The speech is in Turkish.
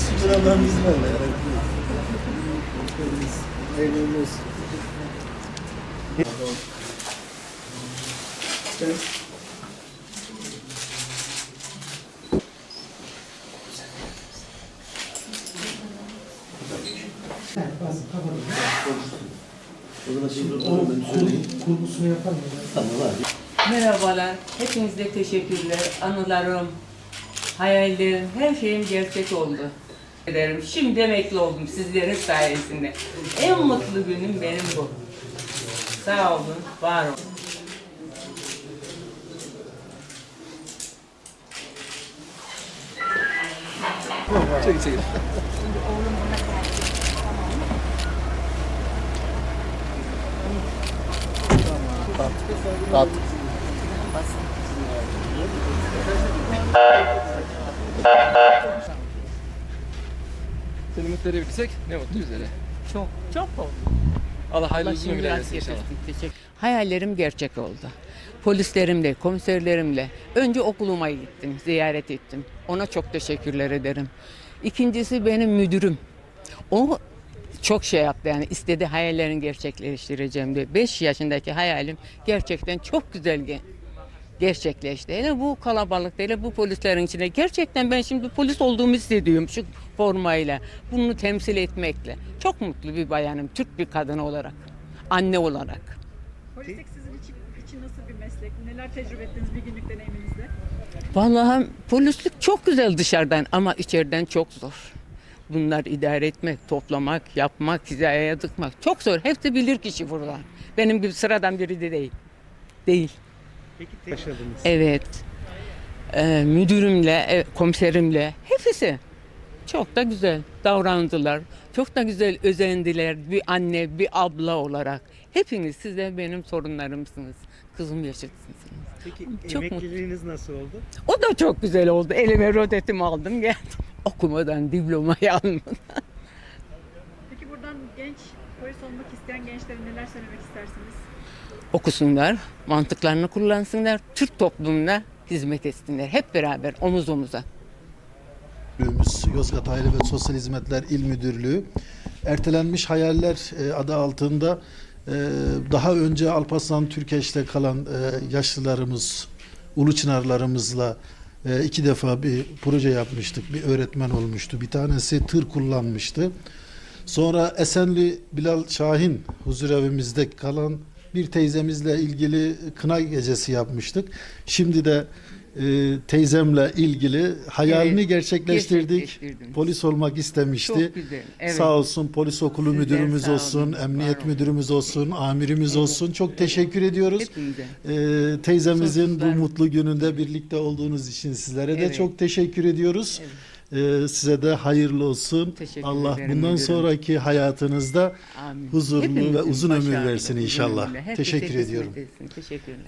şükür Allah'ın izniyle. Yani. Hayırlı olsun. Merhabalar. Hepinize teşekkürler. Anılarım, hayallerim, her şeyim gerçek oldu. Ederim. Şimdi emekli oldum sizlerin sayesinde. En mutlu günüm benim bu. Sağ olun, var olun. Çek çek. Tat. Seni edebilirsek ne mutlu bizlere. Çok, çok oldu. Allah hayırlı uzun ömür inşallah. Teşekkür. Hayallerim gerçek oldu. Polislerimle, komiserlerimle. Önce okuluma gittim, ziyaret ettim. Ona çok teşekkürler ederim. İkincisi benim müdürüm. O çok şey yaptı yani istedi hayallerini gerçekleştireceğim diye. 5 yaşındaki hayalim gerçekten çok güzel gerçekleşti. Hele bu kalabalıkta, hele bu polislerin içinde gerçekten ben şimdi polis olduğumu hissediyorum şu formayla. Bunu temsil etmekle. Çok mutlu bir bayanım, Türk bir kadın olarak, anne olarak. Polislik sizin için, için nasıl bir meslek? Neler tecrübe ettiniz bir günlük deneyiminizde? Vallahi polislik çok güzel dışarıdan ama içeriden çok zor. Bunlar idare etmek, toplamak, yapmak, hizaya tıkmak çok zor. Hepsi bilir kişi burada. Benim gibi sıradan biri de değil. Değil. Yaşadınız. Evet. Ee, müdürümle, e, komiserimle hepsi çok da güzel davrandılar. Çok da güzel özendiler bir anne, bir abla olarak. Hepiniz siz de benim sorunlarımsınız. Kızım yaşatsınız. Peki Çok emekliliğiniz nasıl oldu? O da çok güzel oldu. Elime rodetimi aldım geldim. Okumadan diplomayı almadan. Peki buradan genç polis olmak isteyen gençlere neler söylemek istersiniz? Okusunlar, mantıklarını kullansınlar, Türk toplumuna hizmet etsinler. Hep beraber omuz omuza. Müdürlüğümüz, Yozgat Aile ve Sosyal Hizmetler İl Müdürlüğü Ertelenmiş Hayaller e, adı altında e, daha önce Alparslan Türkeş'te kalan e, yaşlılarımız, Uluçınarlarımızla e, iki defa bir proje yapmıştık. Bir öğretmen olmuştu. Bir tanesi tır kullanmıştı. Sonra Esenli Bilal Şahin huzurevimizde kalan bir teyzemizle ilgili kına gecesi yapmıştık. Şimdi de e, teyzemle ilgili hayalini Evet, gerçekleştirdik. Polis olmak istemişti. Çok güzel. Evet. Sağ olsun polis okulu Sizler müdürümüz sağ olsun, olun, emniyet var olun. müdürümüz olsun, amirimiz olsun. Çok teşekkür ediyoruz. Hepinize. Ee, teyzemizin bu Sonsuzlar. mutlu gününde birlikte olduğunuz için sizlere de Evet. çok teşekkür ediyoruz. Ee, size de hayırlı olsun. Teşekkür Allah ederim bundan müdürüm. sonraki hayatınızda Amin. huzurlu Hepimizin ve uzun ömür başarılı, versin uzun inşallah. ömürle. Herkese Teşekkür hizmet ediyorum. etsin. Teşekkür ederim.